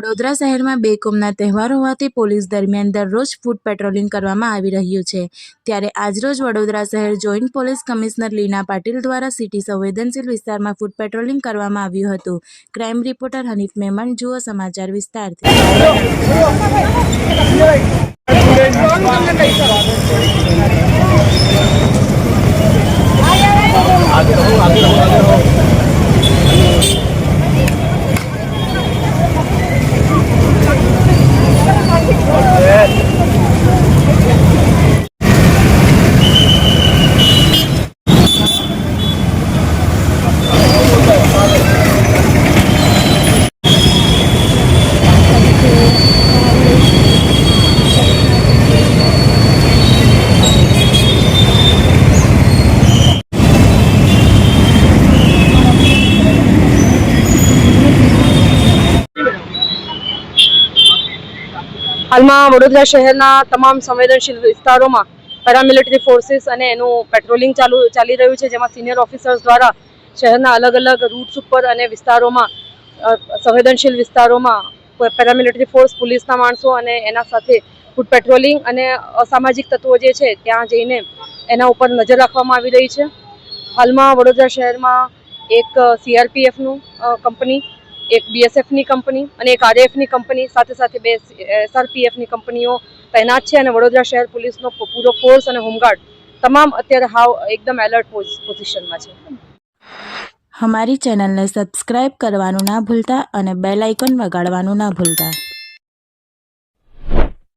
વડોદરા શહેરમાં બેકોમના તહેવાર હોવાથી પોલીસ દરમિયાન દરરોજ ફૂટ પેટ્રોલિંગ કરવામાં આવી રહ્યું છે. ત્યારે આજરોજ વડોદરા શહેર joint police commissioner Leena Patil દ્વારા સિટી સંવેદનશીલ વિસ્તારમાં ફૂટ પેટ્રોલિંગ કરવામાં આવ્યું હતું. ક્રાઇમ રિપોર્ટર હનીફ મેમણ, જુઓ સમાચાર વિસ્તારથી. હાલમાં વડોદરા શહેરના તમામ સંવેદનશીલ વિસ્તારોમાં પેરામિલિટરી ફોર્સિસ અને એનું પેટ્રોલિંગ ચાલુ, ચાલી રહ્યું છે, જેમાં સિનિયર ઓફિસર્સ દ્વારા શહેરના અલગ અલગ રૂટ્સ ઉપર અને વિસ્તારોમાં સંવેદનશીલ વિસ્તારોમાં પેરામિલિટરી ફોર્સ પોલીસના માણસો અને એના સાથે ફૂડ પેટ્રોલિંગ અને અસામાજિક તત્વો જે છે, ત્યાં જઈને એના ઉપર નજર રાખવામાં આવી રહી છે. હાલમાં વડોદરા શહેરમાં એક સીઆરપીએફનું કંપની એક બીએસએફની કંપની અને એક આરએફની કંપની સાથે સાથે બે એસઆરપીએફની કંપનીઓ તૈનાત છે અને વડોદરા શહેર પોલીસનો પૂરો ફોર્સ અને હોમગાર્ડ તમામ અત્યારે હાવ એકદમ એલર્ટ પોઝિશનમાં છે. અમારી ચેનલને સબસ્ક્રાઇબ કરવાનું ના ભૂલતા અને બેલ આઇકોન વગાડવાનું ના ભૂલતા.